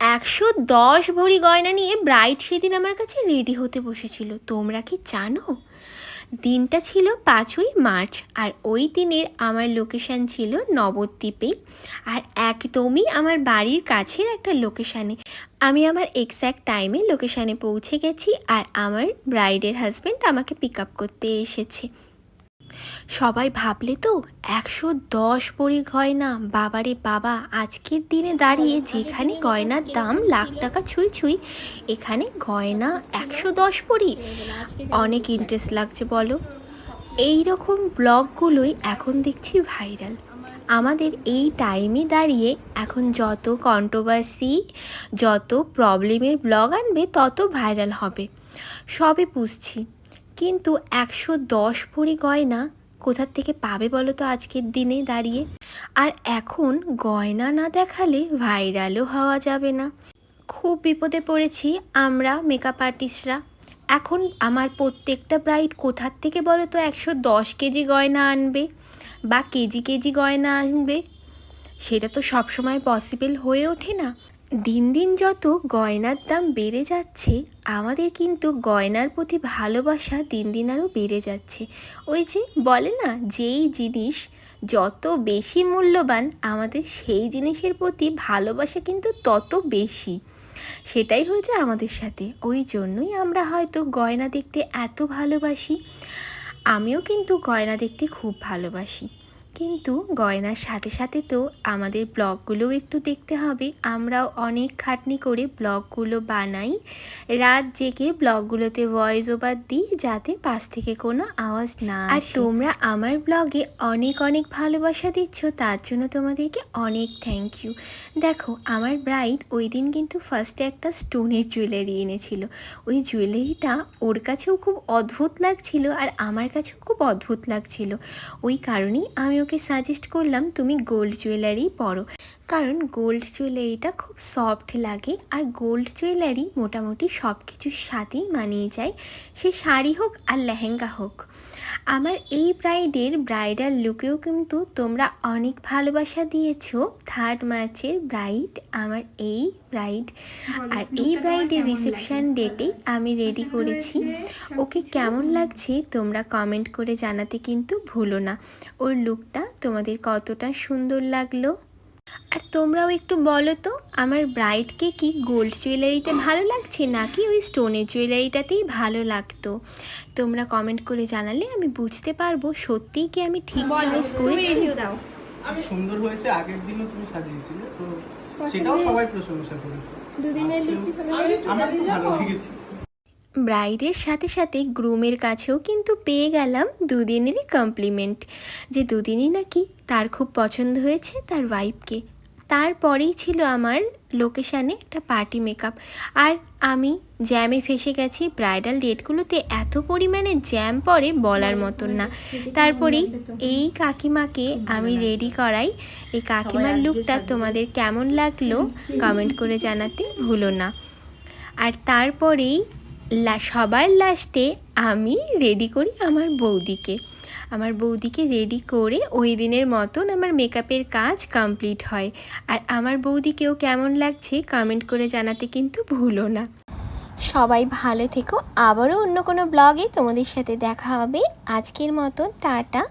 একশো দশ ভরি গয়না নিয়ে ব্রাইড সেদিন আমার কাছে রেডি হতে বসেছিল। তোমরা কি জানো? দিনটা ছিল পাঁচই মার্চ আর ওই দিনের আমার লোকেশান ছিল নবদ্বীপেই আর একদমই আমার বাড়ির কাছের একটা লোকেশানে। আমি আমার এক্স্যাক্ট টাইমে লোকেশানে পৌঁছে গেছি আর আমার ব্রাইডের হাজব্যান্ড আমাকে পিক আপ করতে এসেছে। সবাই ভাবলে তো একশো দশ ভরি গয়না। বাবারে বাবা, আজকের দিনে দাঁড়িয়ে যেখানে গয়নার দাম লাখ টাকা ছুঁই ছুঁই, এখানে গয়না একশো দশ ভরি অনেক ইন্টারেস্ট লাগছে বলো। এই রকম ব্লগগুলোই এখন দেখছি ভাইরাল আমাদের এই টাইমে দাঁড়িয়ে এখন যত কন্ট্রোভার্সি যত প্রবলেমের ব্লগ আনবে, তত ভাইরাল হবে। সবে পুষছি। কিন্তু একশো দশ ভরি গয়না কোথার থেকে পাবে বলো তো আজকের দিনে দাঁড়িয়ে? আর এখন গয়না না দেখালে ভাইরালও হওয়া যাবে না। খুব বিপদে পড়েছি আমরা মেকআপ আর্টিস্টরা এখন আমার প্রত্যেকটা ব্রাইড কোথার থেকে বলো তো একশো দশ কেজি গয়না আনবে বা কেজি কেজি গয়না আনবে? সেটা তো সবসময় পসিবল হয়ে ওঠে না। দিন দিন যত গয়নার দাম বেড়ে যাচ্ছে, আমাদের কিন্তু গয়নার প্রতি ভালোবাসা দিন দিন আরও বেড়ে যাচ্ছে। ওই যে বলে না, যেই জিনিস যত বেশি মূল্যবান, আমাদের সেই জিনিসের প্রতি ভালোবাসা কিন্তু তত বেশি। সেটাই হয়েছে আমাদের সাথে। ওই জন্যই আমরা হয়তো গয়না দেখতে এত ভালোবাসি। আমিও কিন্তু গয়না দেখতে খুব ভালোবাসি। কিন্তু গয়নার সাথে সাথে তো আমাদের ব্লগগুলোও একটু দেখতে হবে। আমরাও অনেক খাটনি করে ব্লগগুলো বানাই। রাত জেগে ব্লগগুলোতে ভয়েস ওভার দিই যাতে পাশ থেকে কোনো আওয়াজ না আর তোমরা আমার ব্লগে অনেক অনেক ভালোবাসা দিচ্ছ, তার জন্য তোমাদেরকে অনেক থ্যাংক ইউ দেখো, আমার ব্রাইড ওই দিন কিন্তু ফার্স্টে একটা স্টোনের জুয়েলারি এনেছিল। ওই জুয়েলারিটা ওর কাছেও খুব অদ্ভুত লাগছিল আর আমার কাছেও খুব অদ্ভুত লাগছিল। ওই কারণেই আমি ওকে সাজেস্ট করলাম তুমি গোল্ড জুয়েলারি পরো। কারণ গোল্ড জুয়েলারিটা খুব সফট লাগে আর গোল্ড জুয়েলারি মোটামুটি সব কিছুর সাথেই মানিয়ে যায়। সে শাড়ি হোক আর লেহেঙ্গা হোক। আমার এই ব্রাইডের ব্রাইডাল লুকেও কিন্তু তোমরা অনেক ভালোবাসা দিয়েছ। থার্ড মার্চের ব্রাইড আমার এই ব্রাইড আর এই ব্রাইডের রিসেপশান ডেটে আমি রেডি করেছি। ওকে কেমন লাগছে তোমরা কমেন্ট করে জানাতে কিন্তু ভুলো না। ওর লুকটা তোমাদের কতটা সুন্দর লাগল। তোমরাও একটু বলো তো আমার ব্রাইডকে কি গোল্ড জুয়েলারিতে ভালো লাগছে নাকি ওই স্টোনের জুয়েলারিটাতেই ভালো লাগতো? তোমরা কমেন্ট করে জানালে আমি বুঝতে পারব সত্যিই কি আমি ঠিক চয়েস করেছি। দাও। আমি সুন্দর হয়েছে আগের দিনও তুমি সাজিয়েছিলে তো সেটাও সবাই প্রশংসা করেছে। দুদিনের আমার খুব ভালো লেগেছে। ব্রাইডের সাথে সাথে গ্রুমের কাছেও কিন্তু পেয়ে গেলাম দুদিনেরই কমপ্লিমেন্ট যে দুদিনই নাকি তার খুব পছন্দ হয়েছে তার ওয়াইফকে তারপরেই ছিল আমার লোকেশানে একটা পার্টি মেকআপ। আর আমি জ্যামে ফেসে গেছি ব্রাইডাল ডেটগুলোতে এত পরিমাণে জ্যাম পড়ে বলার মতন না। তারপরেই এই কাকিমাকে আমি রেডি করাই। এই কাকিমার লুকটা তোমাদের কেমন লাগল কমেন্ট করে জানাতে ভুলো না। আর তারপরেই সবার লাস্টে আমি রেডি করি আমার বৌদিকে। আমার বৌদিকে রেডি করে ওই দিনের মতন আমার মেকআপের কাজ কমপ্লিট হয়। আর আমার বৌদিকেও কেমন লাগছে কমেন্ট করে জানাতে কিন্তু ভুলো না। সবাই ভালো থেকো। আবারও অন্য কোনো ব্লগে তোমাদের সাথে দেখা হবে। আজকের মতন, টাটা।